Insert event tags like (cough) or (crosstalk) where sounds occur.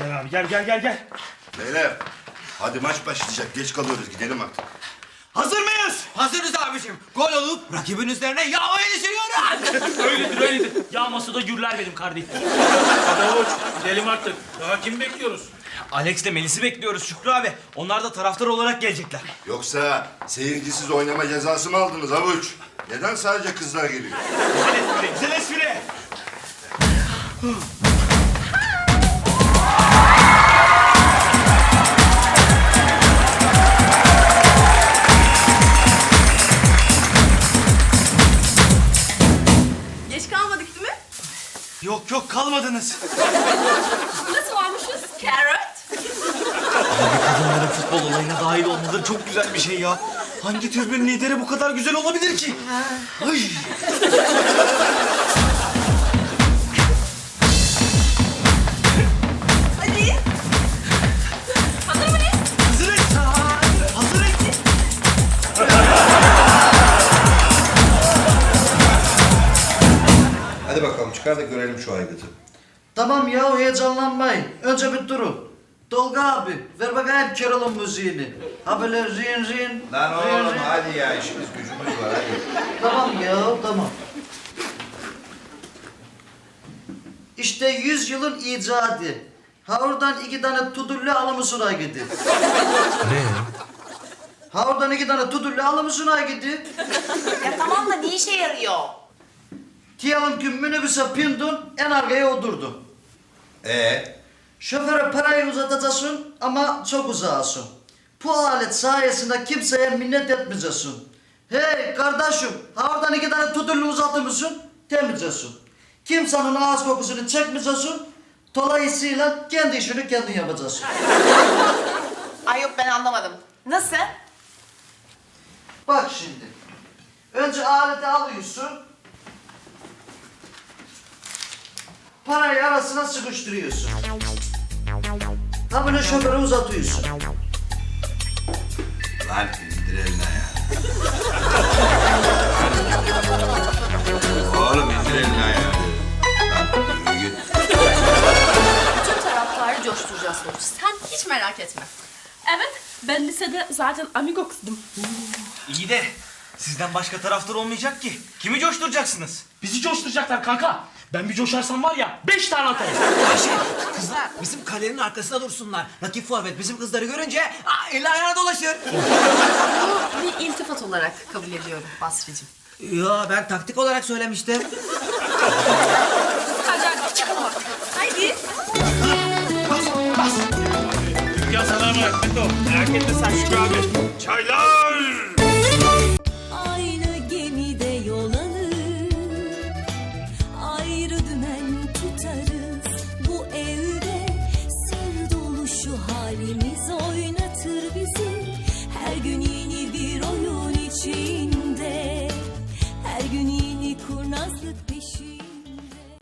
Abi gel gel gel gel. Beyler hadi maç başlayacak. Geç kalıyoruz gidelim artık. Hazır mıyız? Hazırız abicim. Gol olup rakibin üzerine yağmayı düşünüyoruz. (laughs) öyledir öyledir. Yağması da gürler benim kardeşim. Hadi Avuç gidelim artık. Daha kim bekliyoruz? Alex ile Melis'i bekliyoruz Şükrü abi. Onlar da taraftar olarak gelecekler. Yoksa seyircisiz oynama cezası mı aldınız avuç? Neden sadece kızlar geliyor? Güzel espri, güzel espri. Geç kalmadık değil mi? Yok yok kalmadınız. Nasıl varmışız? Carrot. Kadınların futbol olayına dahil olmaları çok güzel bir şey ya. Hangi türbün lideri bu kadar güzel olabilir ki? Ay. Çıkar da görelim şu aygıtı. Tamam ya heyecanlanmayın. Önce bir durun. Tolga abi ver bakayım Carol'ın müziğini. Ha böyle rin rin. Lan rin, oğlum rin. hadi ya işimiz gücümüz var hadi. Tamam ya tamam. İşte yüzyılın icadı. Ha oradan iki tane tudurlu alımısına gidi. Ne? Ha oradan iki tane tudurlu alımısına gidi. Ya tamam da ne işe yarıyor? Diyelim ki minibüse bindin en arkaya oturdun. Ee, Şoföre parayı uzatacaksın ama çok uzağısın. Bu alet sayesinde kimseye minnet etmeyeceksin. Hey kardeşim, oradan iki tane tudurlu uzatır mısın? Demeyeceksin. Kimsenin ağız kokusunu çekmeyeceksin. Dolayısıyla kendi işini kendin yapacaksın. Ay yok ben anlamadım. Nasıl? Bak şimdi. Önce aleti alıyorsun. Parayı arasına sıkıştırıyorsun. Ha bunu şoföre uzatıyorsun. lan indir eline ya. oğlum indir eline ya. Lan yürü git. Bütün taraftarı coşturacağız Burcu. Sen hiç merak etme. Evet, ben lisede zaten amigo kızdım. İyi de sizden başka taraftar olmayacak ki. Kimi coşturacaksınız? Bizi coşturacaklar kanka. Ben bir coşarsam var ya beş tane atarım. Ayşe, kızlar bizim kalenin arkasında dursunlar. Rakip forvet bizim kızları görünce aa, eli ayağına dolaşır. Bu bir iltifat olarak kabul ediyorum Basri'cim. Ya ben taktik olarak söylemiştim. Hadi çıkalım artık. Haydi. Dükkan sana emanet Beto. Merak etme sen Şükrü abi. Çaylar. Nizo